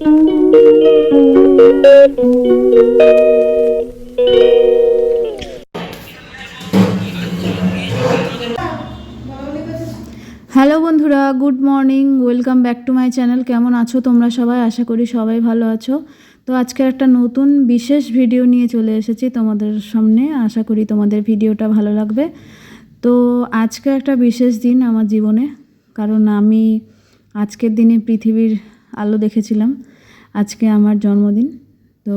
Hello বন্ধুরা, good morning, welcome back to my channel. কেমন আছো তোমরা সবাই? আশা করি সবাই ভালো আছো। তো আজকে একটা নতুন বিশেষ ভিডিও নিয়ে চলে এসেছি তোমাদের সামনে। আশা করি তোমাদের ভিডিওটা ভালো লাগবে। তো আজকে একটা বিশেষ দিন আমার জীবনে, কারণ আমি আজকের দিনে পৃথিবীর আলো দেখেছিলাম। আজকে আমার জন্মদিন। তো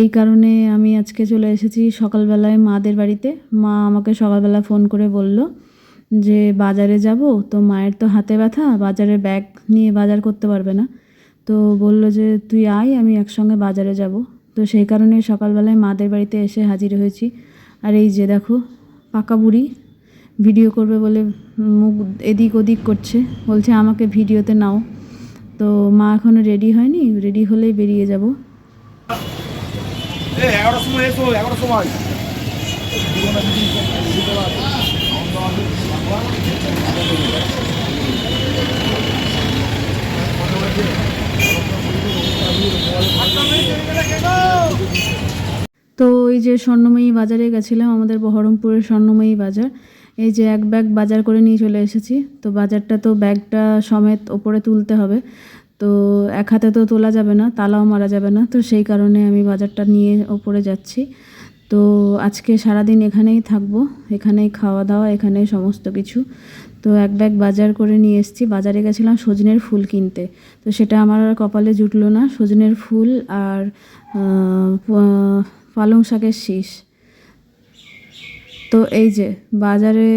এই কারণে আমি আজকে চলে এসেছি সকালবেলায় মাদের বাড়িতে। মা আমাকে সকালবেলা ফোন করে বলল যে, বাজারে যাব, তো মায়ের তো হাতে ব্যথা, বাজারে ব্যাগ নিয়ে বাজার করতে পারবে না। তো বলল যে, তুই আয়, আমি একসঙ্গে বাজারে যাব। তো সেই কারণে সকালবেলায় মাদের বাড়িতে এসে হাজির হয়েছি। আর এই যে দেখো, পাকা বুড়ি ভিডিও করবে বলে মুখ এদিক ওদিক করছে। বলছে, আমাকে ভিডিওতে নাও। তো মা এখনও রেডি হয়নি রেডি হলেই বেরিয়ে যাব। তো এই যে স্বর্ণময়ী বাজারে গেছিলাম আমাদের বহরমপুরের স্বর্ণময়ী বাজার। এই যে এক ব্যাগ বাজার করে নিয়ে চলে এসেছি। তো বাজারটা তো ব্যাগটা সমেত ওপরে তুলতে হবে। তো এক হাতে তো তোলা যাবে না, তালাও মারা যাবে না। তো সেই কারণে আমি বাজারটা নিয়ে ওপরে যাচ্ছি। তো আজকে সারাদিন এখানেই থাকব, এখানেই খাওয়া দাওয়া, এখানেই সমস্ত কিছু। তো এক ব্যাগ বাজার করে নিয়ে এসেছি। বাজারে গেছিলাম সজনের ফুল কিনতে। তো সেটা আমার কপালে জুটলো না। সজনের ফুল আর পালং শাকের শীষ। তো এই যে বাজারে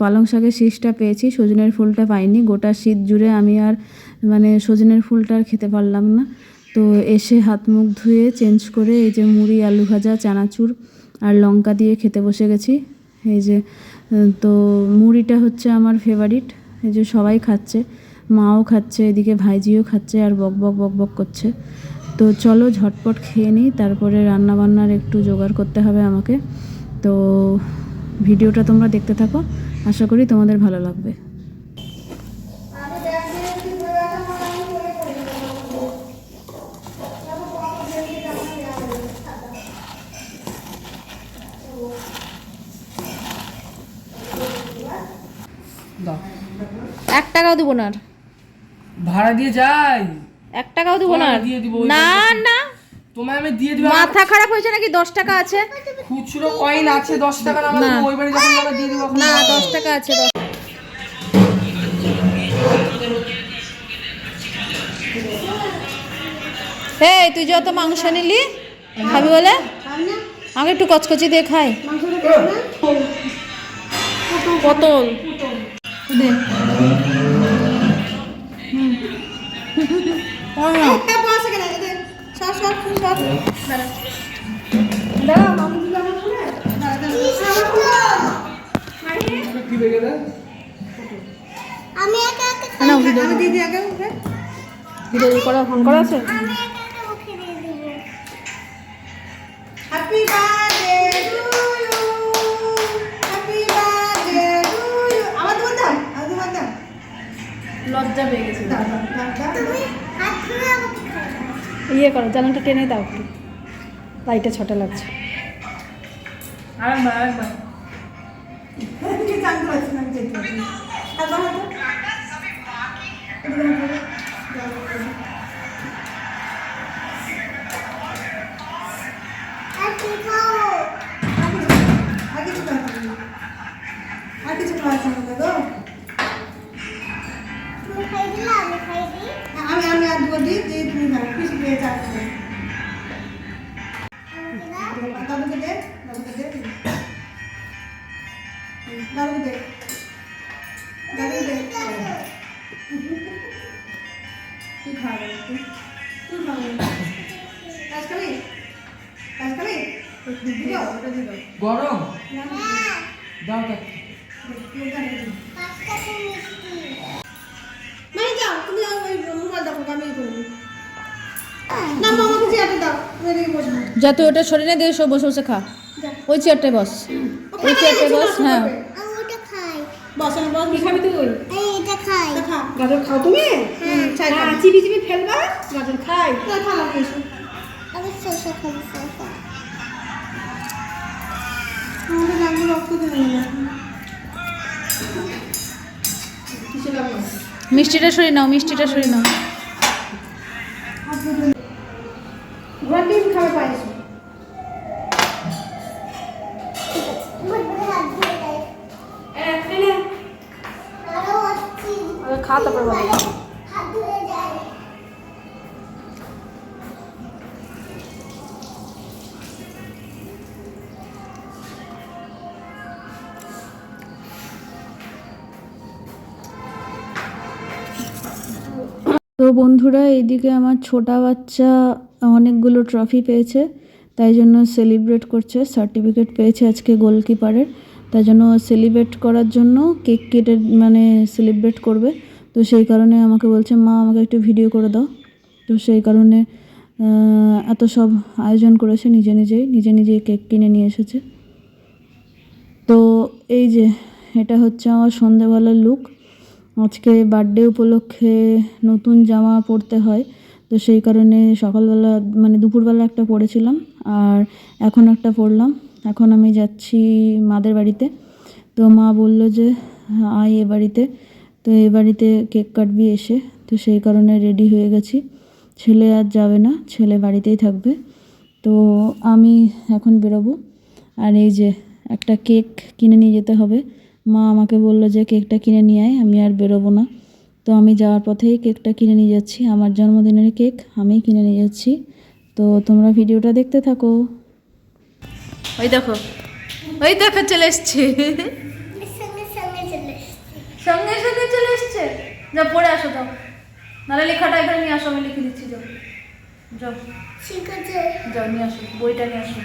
পালং শাকের শীষটা পেয়েছি, সজনের ফুলটা পাইনি। গোটা শীত জুড়ে আমি আর মানে সজনের ফুলটা আর খেতে পারলাম না। তো এসে হাত মুখ ধুয়ে চেঞ্জ করে এই যে মুড়ি, আলু ভাজা, চানাচুর আর লঙ্কা দিয়ে খেতে বসে গেছি। এই যে তো মুড়িটা হচ্ছে আমার ফেভারিট এই যে সবাই খাচ্ছে, মাও খাচ্ছে, এদিকে ভাইজিও খাচ্ছে আর বক বক বক বক করছে। তো চলো ঝটপট খেয়ে নিই, তারপরে রান্না বান্নার একটু জোগাড় করতে হবে আমাকে। তো ভিডিওটা তোমরা দেখতে থাকো। আশা করি তোমাদের ভালো লাগবে। এক টাকাও দিব না আর। ভাড়া দিয়ে যাই। এক টাকাও দিব না দিয়ে দিব, না না। তোমায় আমি দিয়ে দিব মাথা খারাপ হয়েছে নাকি? দশ টাকা আছে। খুচরো কয়েন আছে দশ টাকা না না। ওই বাড়ি যখন যাবে দিয়ে দিব না দশ টাকা আছে এই তুই যত মাংস নিলি খাবি বলে? আমাকে একটু কচকচি দিয়ে খাই। পটল। দে কি দেখে দেয় না ভিডিও ভিডিও করা ফোন করা আছে. আমার তোমার দাও আমার তোমার দাও লজ্জা পেয়ে গেছে। ইয়ে করো জানালাটা টেনে দাও একটু। লাইটটা ছটা লাগছে। আরেকবার গরম? দাও মানে যাও তুমি মোবাইল দেখো আমি করব। না দাও যা তুই ওটা সরিয়ে দিয়ে সব বসে বসে খা। ওই চেয়ারটায় বস। ওই চেয়ারটায় বস হ্যাঁ। আমি খাই। বস না বস। কি খাবি তুই? এটা খাই। গাজর খাও তুমি? হ্যাঁ চিবি চিবি ফেলবা গাজর খাই। না মিষ্টিটা সরিয়ে নাও মিষ্টিটা সরিয়ে নাও। তো বন্ধুরা, এইদিকে আমার ছোটা বাচ্চা অনেকগুলো ট্রফি পেয়েছে, তাই জন্য সেলিব্রেট করছে সার্টিফিকেট পেয়েছে আজকে গোলকিপারের তাই জন্য সেলিব্রেট করার জন্য কেক কেটে মানে সেলিব্রেট করবে। তো সেই কারণে আমাকে বলছে, মা, আমাকে একটু ভিডিও করে দাও। তো সেই কারণে এত সব আয়োজন করেছে, নিজে নিজেই নিজে নিজেই কেক কিনে নিয়ে এসেছে। তো এই যে, এটা হচ্ছে আমার সন্ধেবেলার লুক আজকে বার্থডে উপলক্ষে নতুন জামা পরতে হয়। তো সেই কারণে সকালবেলা মানে দুপুরবেলা একটা পরেছিলাম আর এখন একটা পরলাম। এখন আমি যাচ্ছি মাদের বাড়িতে। তো মা বলল যে, আয় এ বাড়িতে। তো এ বাড়িতে কেক কাটবি এসে। তো সেই কারণে রেডি হয়ে গেছি। ছেলে আর যাবে না, ছেলে বাড়িতেই থাকবে। তো আমি এখন বেরোবো। আর এই যে একটা কেক কিনে নিয়ে যেতে হবে। মা আমাকে বলল যে কেকটা কিনে নিয়ে আয় আমি আর বেরোবো না। তো আমি যাওয়ার পথেই কেকটা কিনে নিয়ে যাচ্ছি। আমার জন্মদিনের কেক আমি কিনে নিয়ে যাচ্ছি। তো তোমরা ভিডিওটা দেখতে থাকো। ওই দেখো ওই দেখো চলে এসছে। সঙ্গে সঙ্গে চলে এসছে। যা পড়ে আসো যাও। নাহলে লেখাটা এখানে নিয়ে আসো আমি লিখে দিচ্ছি যাও। যাও। ঠিক আছে। যাও নিয়ে আসো বইটা নিয়ে আসো।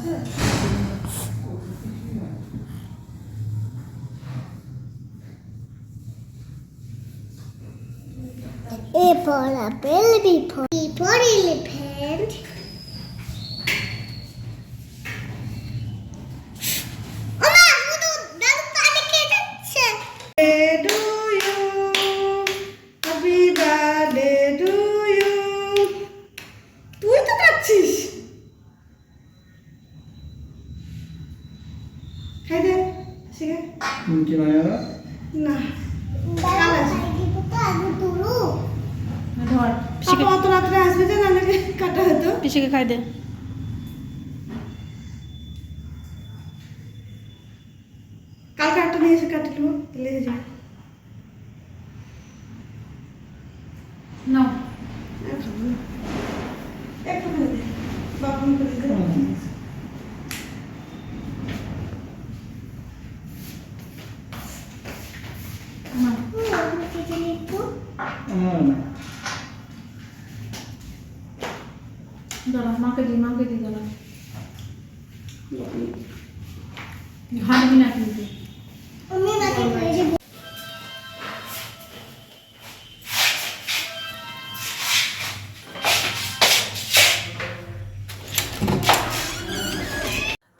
A for apple, B for, B for elephant. পিসিকে খাই দে। কালকে একটা নিয়ে এসে কাটি নেব লেগে যাবে একটু করে দে। করে দে হুম, আমি কেটে নিবো। দাঁড়া, মাকে দি মাকে দি দাঁড়া। ঘাটবি না কিন্তু।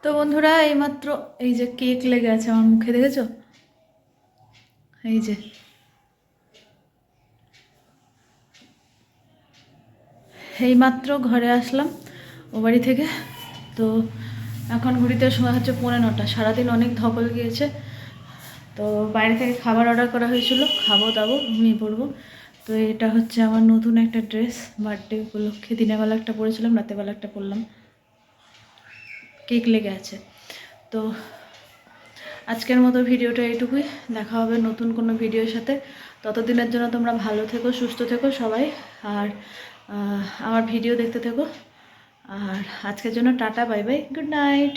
তো বন্ধুরা, এইমাত্র এই যে কেক লেগে আছে আমার মুখে, দেখেছ? এই যে। এইমাত্র ঘরে আসলাম ও বাড়ি থেকে। তো এখন ঘুরিতে সময় হচ্ছে পৌনে নটা। সারাদিন অনেক ধকল গিয়েছে। তো বাইরে থেকে খাবার অর্ডার করা হয়েছিল। খাব, দাবো, ঘুমিয়ে পড়ব। তো এটা হচ্ছে আমার নতুন একটা ড্রেস বার্থডে উপলক্ষে দিনের বেলা একটা পরেছিলাম রাতের বেলা একটা পরলাম। কেক লেগে আছে। তো আজকের মতো ভিডিওটা এইটুকুই। দেখা হবে নতুন কোনো ভিডিওর সাথে। ততদিনের জন্য তোমরা ভালো থেকো, সুস্থ থেকো সবাই। আর আমার ভিডিও দেখতে থেকো। আর আজকের জন্য tata, bye bye, good night.